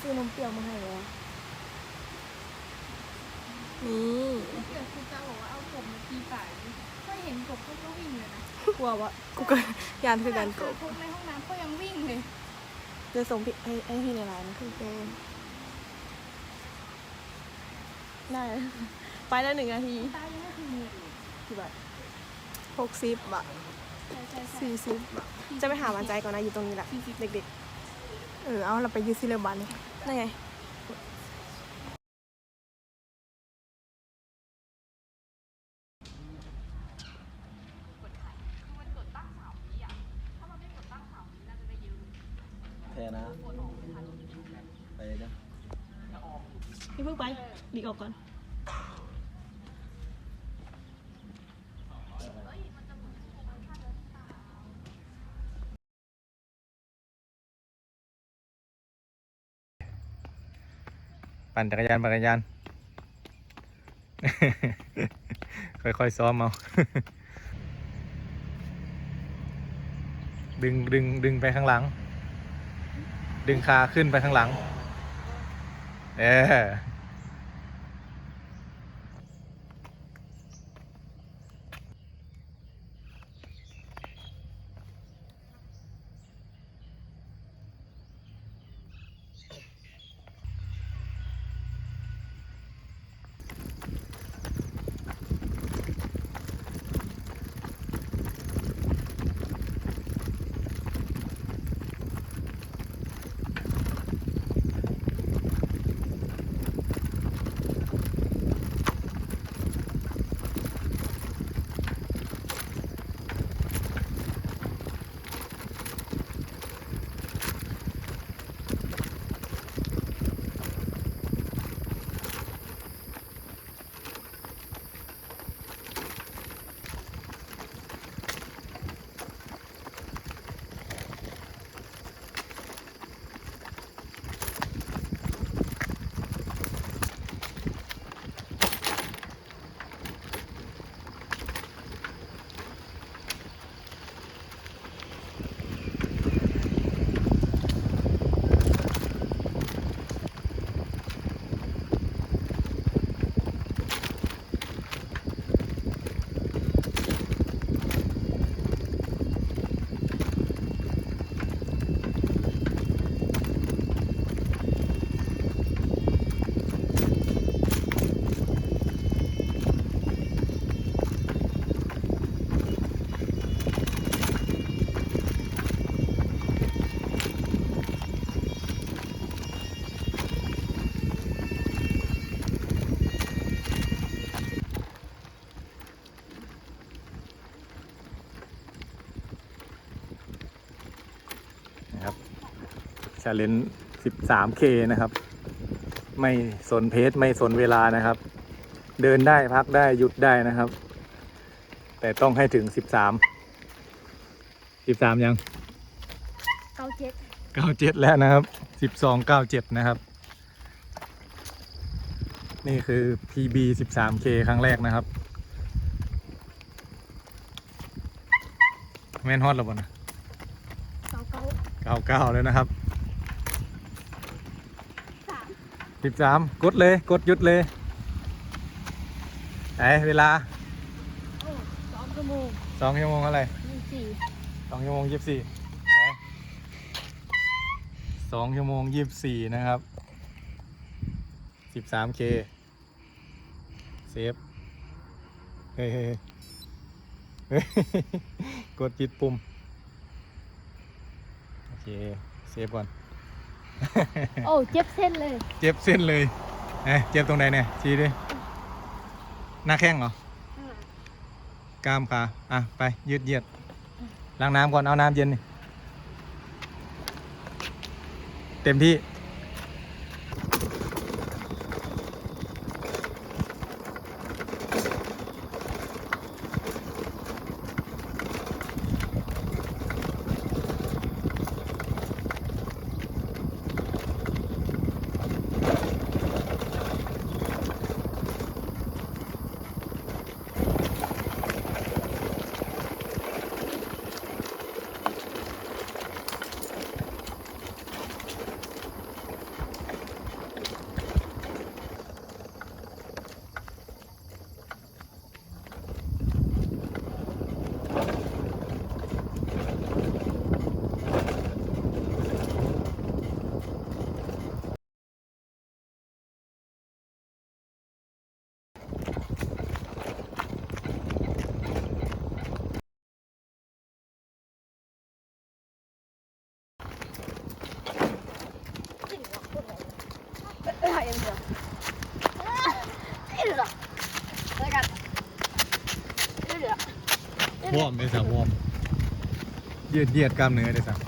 ซื้อนมเปรี้ยวมาให้แล้วนี่เกิดคุณจะบอกว่าเอากบมาตีปากก็เห็นกบเขาก็วิ่งเลยนะกลัววะกูก็ยานคือการกบพกในห้องน้ำเขายังวิ่งเลยเดี๋ยวส่งพี่ให้ให้พี่ในไลน์นะคือเกมได้ไปแล้วหนึ่งนาทีตายังไม่ถึงเลยกี่บาทหกสิบบาทใช่ใช่ใช่สี่สิบบาทจะไปหาหวานใจก่อนนะอยู่ตรงนี้แหละเด็กๆเออเอาเราไปยืดซิเลบันนี่ นั่นไงแพ้นะ ไปนะพี่เพิ่งไปหลีกออกก่อน ปั่นจักรยานปั่นจักรยาน ค่อยๆซ้อมเอา ดึงดึงดึงไปข้างหลัง ดึงขาขึ้นไปข้างหลัง เออ ชาเลน 13K นะครับ ไม่สนเพจไม่สนเวลานะครับ เดินได้พักได้หยุดได้นะครับ แต่ต้องให้ถึง 13 13 ยัง เก้าเจ็ด97 แล้วนะครับ 12 97 นะครับ นี่คือ PB 13K ครั้งแรกนะครับ แมนฮอตหรือเปล่านะเก้าเก้าเก้าเก้าแล้วนะครับ สาม สิบสามกดเลย กดหยุดเลยไหนเวลาโอ้สองชั่วโมงสองชั่วโมงเท่าไหร่ยี่สิบสี่สองชั่วโมงยี่สิบสี่ไหนสองชั่วโมงยี่สิบสี่นะครับสิบสามเคเซฟเฮ้ยเฮ้ยเฮ้ยกดปิดปุ่ม โอเค เซฟก่อน โอ้เจ็บเส้นเลย เจ็บเส้นเลยเอ้ยเจ็บตรงไหนเนี่ยชี้ดิหน้าแข้งเหรอกล้ามขาอะไปยืดเหยียดล้างน้ำก่อนเอาน้ำเย็นนี่เต็มที่ เอ็มเถอะไอ้เหลือแล้วกันไอ้เหลือวอร์มเลยสาววอร์มยืดเหยียดกล้ามเนื้อเลยสาว